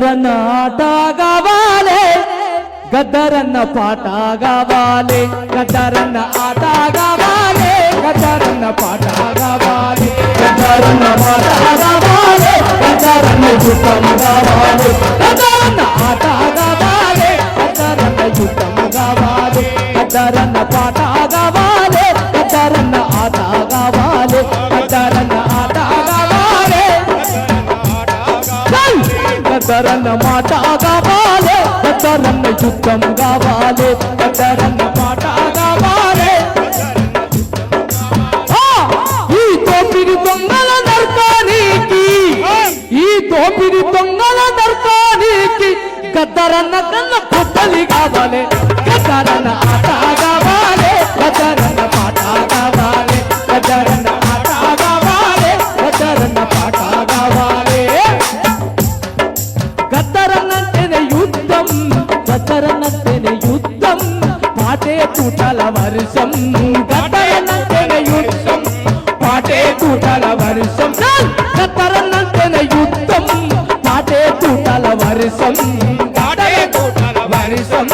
గద్దరన్న ఆట కావాలి గద్దరన్న పాట కావాలి గద్దరన్న ఆట కావాలి గద్దరన్న పాట కావాలి గద్దరన్న పాట కావాలి గద్దరన్న యుద్ధం కావాలి గద్దరన్న ఆట కావాలి గద్దరన్న యుద్ధం కావాలి గద్దరన్న పాట పెద్దరన్న మాట కావాలి పెద్దరన్న యుద్ధం కావాలి పెద్దరన్న మాట కావాలి. ఈ తోపిడి దొంగల నరకానికి ఈ తోపిడి దొంగల నరకానికి గద్దరన్న కన్న పుట్టలి కావాలి గద్దరన్న ఆట పాటే కూటల వర్షం గద్దరన్నంటేనే యుద్ధం పాటే కూటల వర్షం గద్దరన్నంటేనే యుద్ధం పాటే కూటల వర్షం పాటే కూటల వర్షం.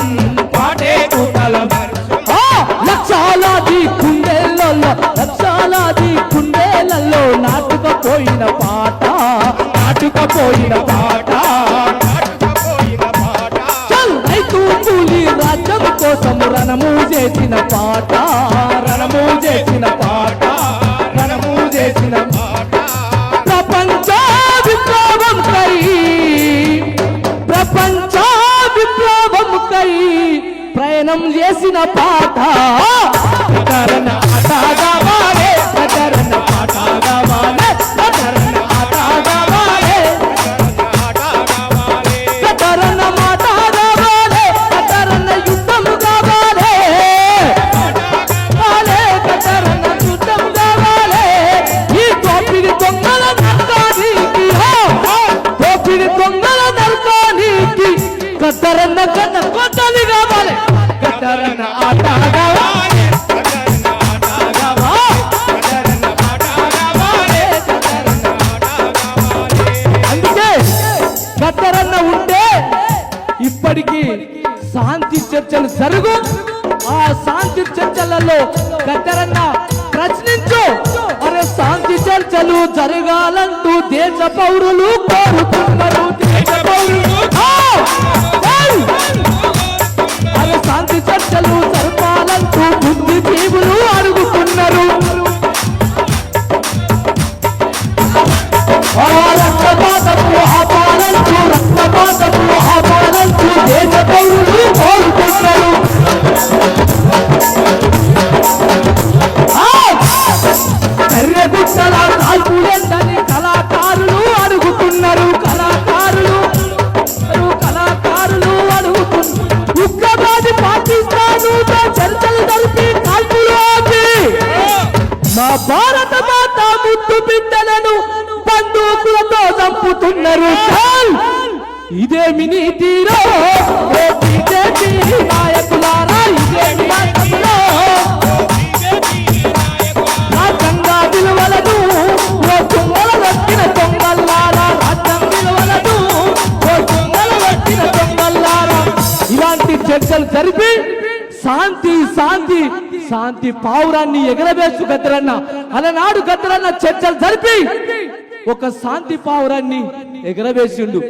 పాటే కూటల వర్షం ఆ! లక్షలాది కుండేళ్ళలో లక్షలాది కుండేళ్ళలో నాటుకపోయిన పాట నాటుకపోయిన పాట. కై ప్రయాణం చేసిన పాట. కరణ ఆట కావాలి కరణ పాట కావాలి కరణ ఆట కావాలి కరణ మాట కావాలి కరణ యుద్ధం కావాలి. కావాలి కరణ యుద్ధం కావాలి. ఈ తోపిడి దొంగల నరకానికి తోపిడి దొంగల నరకానికి కద్దరన్న కన్న కొత్తది కావాలి కద్దరన్న ఆట అందుకే గద్దరన్న ఉంటే ఇప్పటికీ శాంతి చర్చలు జరుగు. ఆ శాంతి చర్చలలో గద్దరన్న ప్రశ్నించు. అరే శాంతి చర్చలు జరగాలంటూ దేశ పౌరులు కోరుతున్నారు. దేశ భారత మాత ముద్దు బిడ్డలను బందూకులతో చంపుతున్నారు. చాల్! ఇదేమి నీతిరో ఓ బీజేపీ నాయకులారా ఇదేమి నాయకులో రాజ్యాంగ విలువలను ఓ దొంగల వచ్చిన దొంగల్లారా రాజ్యాంగ విలువలను ఓ దొంగల వచ్చిన దొంగల్లారా. ఇలాంటి చర్చలు జరిపి శాంతి శాంతి శాంతి పావురాన్ని ఎగరవేసు గద్దరన్న అలనాడు గద్దరన్న చర్చలు జరిపి ఒక శాంతి పావురాన్ని ఎగరవేసిండు.